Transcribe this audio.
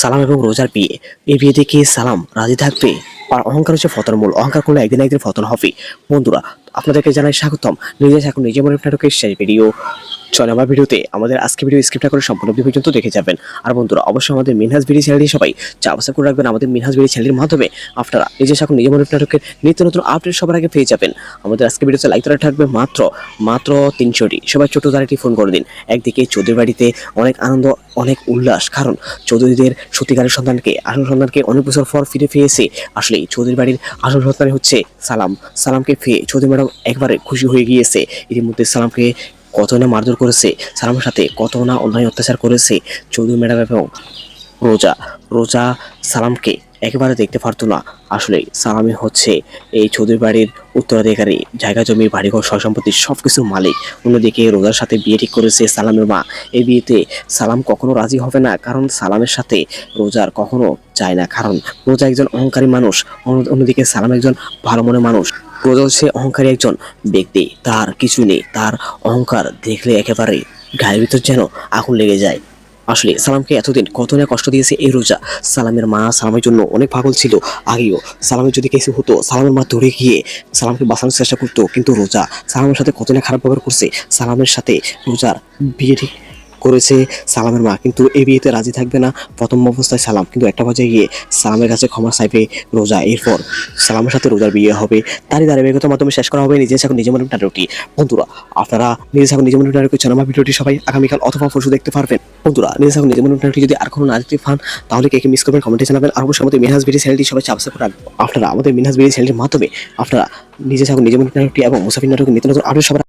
সালাম এবং রোজার বিয়ে। এই বিয়ে দেখে সালাম, রাজি থাকবে? আর অহংকার হচ্ছে ফতর মূল। অহংকার করলে একদিন একদিন ফতন হবে। বন্ধুরা, আপনাদেরকে জানাই স্বাগতম। নিজে এখন নিজের মনে নাটকের শেষ ভিডিও চলে আমার ভিডিওতে আমাদের আজকে ভিডিও স্ক্রিপ্টটা করে সম্পূর্ণ পর্যন্ত দেখে যাবেন। আর বন্ধুরা, অবশ্যই আমাদের মিনহাজ বিডি চ্যানেলটি সবাই চাপসা করে রাখবেন। আমাদের মিনহাজ বিডি চ্যানেলের মাধ্যমে আপনারা নিজে এখন নিজে মনে নাটকের নিত্য নতুন আপডেট সবার আগে পেয়ে যাবেন। আমাদের আজকে ভিডিওতে লাইক করা থাকবে মাত্র মাত্র তিনশোটি। সবাই ছোট দ্বারাটি ফোন করে দিন। একদিকে চৌধুরী বাড়িতে অনেক আনন্দ, অনেক উল্লাস। কারণ চৌধুরীদের সত্যিকারের সন্তানকে, আসল সন্তানকে অনেক বছর পর ফিরে পেয়েছে। আসলে চৌধুরী বাড়ির আসল সন্তান হচ্ছে সালাম। সালামকে পেয়ে চৌধুরী ম্যাডাম একবারে খুশি হয়ে গিয়েছে। ইতিমধ্যে সালামকে কত না মারধর করেছে সালামের সাথে কত না অন্যায় অত্যাচার করেছে, চৌধুরী ম্যাডাম এবং রোজা। রোজা সালামকে একেবারে দেখতে পারতো না। আসলে সালামই হচ্ছে এই চৌধুরী বাড়ির উত্তরাধিকারী, জায়গা জমি, বাড়িঘর সয় সম্পত্তির সব কিছুর মালিক। অন্যদিকে রোজার সাথে বিয়ে ঠিক করেছে সালামের মা। এই বিয়েতে সালাম কখনো রাজি হবে না, কারণ সালামের সাথে রোজার কখনো যায় না। কারণ রোজা একজন অহংকারী মানুষ অন্য- অন্যদিকে সালাম একজন ভালো মনের মানুষ। রোজা হচ্ছে অহংকারী একজন ব্যক্তি। তার কিছু নেই। তার অহংকার দেখলে একেবারে গায়ের ভিতর যেন আগুন লেগে যায়। আসলে সালামকে এতদিন কত না কষ্ট দিয়েছে এই রোজা। সালামের মা সালামের জন্য অনেক পাগল ছিল। আগেও সালামের যদি কিছু হতো, সালামের মা দৌড়ে গিয়ে সালামকে বাঁচানোর চেষ্টা করতো। কিন্তু রোজা সালামের সাথে কত না খারাপ ব্যবহার করছে। সালামের সাথে রোজার বিয়ে করেছে সালামের মা। কিন্তু এই বিয়েতে রাজি থাকবে না। প্রথম অবস্থায় সালাম। কিন্তু একটা পর্যায়ে গিয়ে সালামের কাছে ক্ষমা চাইবে রোজা। এরপর সালামের সাথে রোজার বিয়ে হবে। তারই ধারাবাহিকতার মাধ্যমে শেষ করা হবে। নিজে এখন নিজের মনে নাটকটি। বন্ধুরা, আপনারা নিজে এখন নিজের মনে নাটকের আমার ভিডিওটি সবাই আগামীকাল অথবা পরশু দেখতে পারবেন। বন্ধুরা নিজে এখন নিজের মনে নাটকটি যদি আর কোনো না দেখতে পান, তাহলে কে মিস করবেন কমেন্টে জানাবেন। আর অবশ্যই আমাদের মিনহাজ বিডি চ্যানেলটি সবাই করে রাখবেন। আপনারা আমাদের মিনহাজ বিডি চ্যানেলের মাধ্যমে আপনারা নিজে এখন নিজের মনে নাটকটি এবং মুসাফির নাটকের নিত্য নতুন আরও সবার